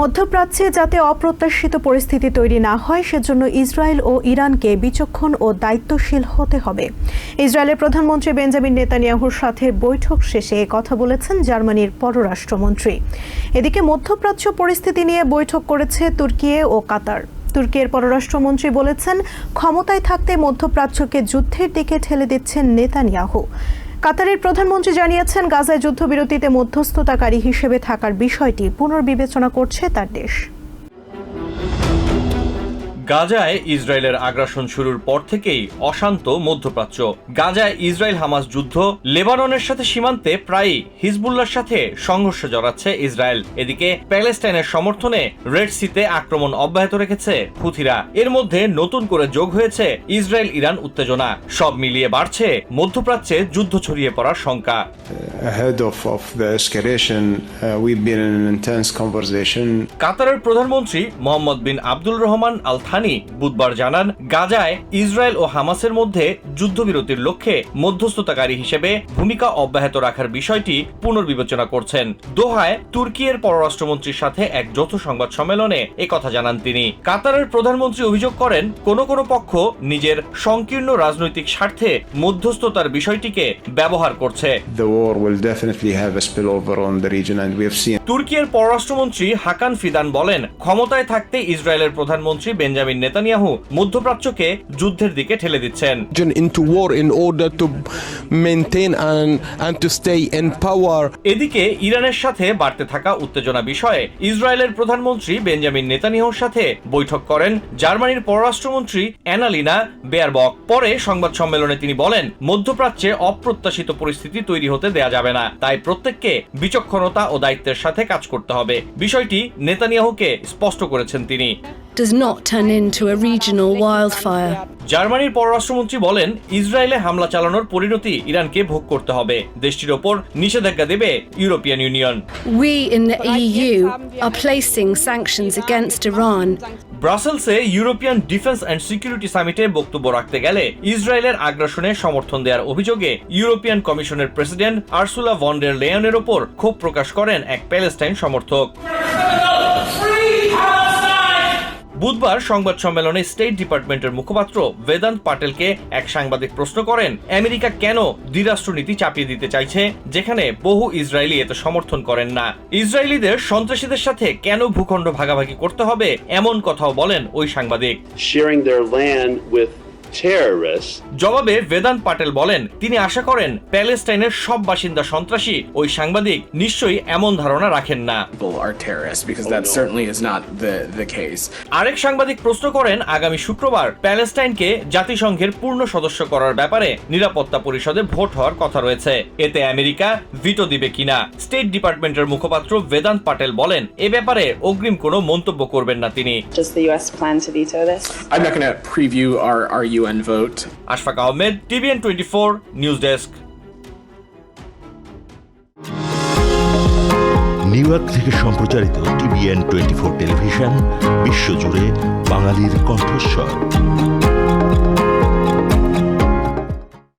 মধ্যপ্রাচ্যে যাতে অপ্রত্যাশিত পরিস্থিতি তৈরি না হয়, সেজন্য ইসরায়েল ও ইরানকে বিচক্ষণ ও দায়িত্বশীল হতে হবে। ইসরায়েলের প্রধানমন্ত্রী বেঞ্জামিন নেতানিয়াহুর সাথে বৈঠক শেষে কথা বলেছেন জার্মানির পররাষ্ট্রমন্ত্রী। এদিকে মধ্যপ্রাচ্য পরিস্থিতি নিয়ে বৈঠক করেছে তুর্কি ও কাতার। তুর্কির পররাষ্ট্রমন্ত্রী বলেছেন, ক্ষমতায় থাকতে মধ্যপ্রাচ্যকে যুদ্ধের দিকে ঠেলে দিচ্ছেন নেতানিয়াহু। কাতারের প্রধানমন্ত্রী জানিয়েছেন গাজায় যুদ্ধবিরতিতে মধ্যস্থতাকারী হিসেবে থাকার বিষয়টি পুনর্বিবেচনা করছে তার দেশ। গাজায় ইসরায়েলের আগ্রাসন শুরুর পর থেকেই অশান্ত মধ্যপ্রাচ্য। গাজায় ইসরায়েল হামাস যুদ্ধ লেবাননের সাথে সীমান্তে প্রায়ই হিজবুল্লার সাথে সংঘর্ষে জড়াচ্ছে ইসরায়েল। এদিকে প্যালেস্টাইনের সমর্থনে রেড সিতে আক্রমণ অব্যাহত রেখেছে হুথিরা এর মধ্যে নতুন করে যোগ হয়েছে ইসরায়েল ইরান উত্তেজনা। সব মিলিয়ে বাড়ছে মধ্যপ্রাচ্যে যুদ্ধ ছড়িয়ে পড়ার শঙ্কা। Uh. কাতারের প্রধানমন্ত্রী Mohammed bin Abdul Rahman Al Thani বুধবার জানান গাজায় ইসরায়েল ও হামাসের মধ্যে যুদ্ধবিরতির লক্ষ্যে মধ্যস্থতাকারী হিসেবে ভূমিকা অব্যাহত রাখার বিষয়টি পুনর্বিবেচনা করছেন। দোহায় তুর্কিয়ের পররাষ্ট্রমন্ত্রীর সাথে এক যৌথ সংবাদ সম্মেলনে কথা জানান তিনি। কাতারের প্রধানমন্ত্রী অভিযোগ করেন কোন কোন পক্ষ নিজের সংকীর্ণ রাজনৈতিক স্বার্থে মধ্যস্থতার বিষয়টিকে ব্যবহার করছে। তুর্কিয়ের পররাষ্ট্রমন্ত্রী হাকান ফিদান বলেন ক্ষমতায় থাকতে ইসরায়েলের প্রধানমন্ত্রী বেঞ্জামিন নেতানিয়াহু মধ্যপ্রাচ্যকে যুদ্ধের দিকে ঠেলে দিচ্ছেন। Into war in order to maintain and, and to stay in power. এদিকে ইরানের সাথে বাড়তে থাকা উত্তেজনা বিষয়ে ইসরায়েলের প্রধানমন্ত্রী বেঞ্জামিন নেতানিয়াহুর সাথে বৈঠক করেন জার্মানির পররাষ্ট্রমন্ত্রী অ্যানালিনা বেয়ারবক। পরে সংবাদ সম্মেলনে তিনি বলেন মধ্যপ্রাচ্যে অপ্রত্যাশিত পরিস্থিতি তৈরি হতে দেয়া যাবে না। তাই প্রত্যেককে বিচক্ষণতা ও দায়িত্বের সাথে কাজ করতে হবে। বিষয়টি নেতানিয়াহুকে স্পষ্ট করেছেন তিনি। Does not turn into a regional wildfire. জার্মানির পররাষ্ট্রমন্ত্রী বলেন ইসরায়েলে হামলা চালানোর পরিণতি ইরানকে ভোগ করতে হবে দেশটির ওপর নিষেধাজ্ঞা দেবে European Union We in the EU are placing sanctions against Iran. ব্রাসেলসে ইউরোপিয়ান ডিফেন্স অ্যান্ড সিকিউরিটি সামিটে বক্তব্য রাখতে গেলে ইসরায়েলের আগ্রাসনে সমর্থন দেওয়ার অভিযোগে ইউরোপিয়ান কমিশনের প্রেসিডেন্ট আরসুলা ভন্ডের লেয়নের ওপর ক্ষোভ প্রকাশ করেন এক প্যালেস্টাইন সমর্থক বুধবার সংবাদ সম্মেলনে স্টেট ডিপার্টমেন্টের মুখপাত্র বেদান্ত পাটেলকে এক সাংবাদিক প্রশ্ন করেন, আমেরিকা কেন দ্বিরাষ্ট্রনীতি চাপিয়ে দিতে চাইছে, যেখানে বহু ইসরায়েলি এতে সমর্থন করেন না? ইসরায়েলিদের সন্ত্রাসীদের সাথে কেন ভূখণ্ড ভাগাভাগি করতে হবে, এমন কথাও বলেন ওই সাংবাদিক। শেয়ারিং land with terrorists জবাবে বেদান্ত পাটেল বলেন তিনি আশা করেন প্যালেস্টাইনের সব বাসিন্দা সন্ত্রাসী ওই সাংবাদিক নিশ্চয়ই এমন ধারণা রাখেন না। People are terrorists because that certainly is not the, the case. আরেক সাংবাদিক প্রশ্ন করেন আগামী শুক্রবার প্যালেস্টাইনকে জাতিসংঘের পূর্ণ সদস্য করার ব্যাপারে নিরাপত্তা পরিষদে ভোট হওয়ার কথা রয়েছে। এতে আমেরিকা ভিটো দিবে কিনা? স্টেট ডিপার্টমেন্টের মুখপাত্র বেদান্ত পাটেল বলেন এ ব্যাপারে অগ্রিম কোনো মন্তব্য করবেন না তিনি। Our UN vote. Ashfaq Ahmed, twenty four news desk New York থেকে সম্প্রচারিত টিভিএন টোয়েন্টি ফোর টেলিভিশন বিশ্বজুড়ে বাঙালির কণ্ঠস্বর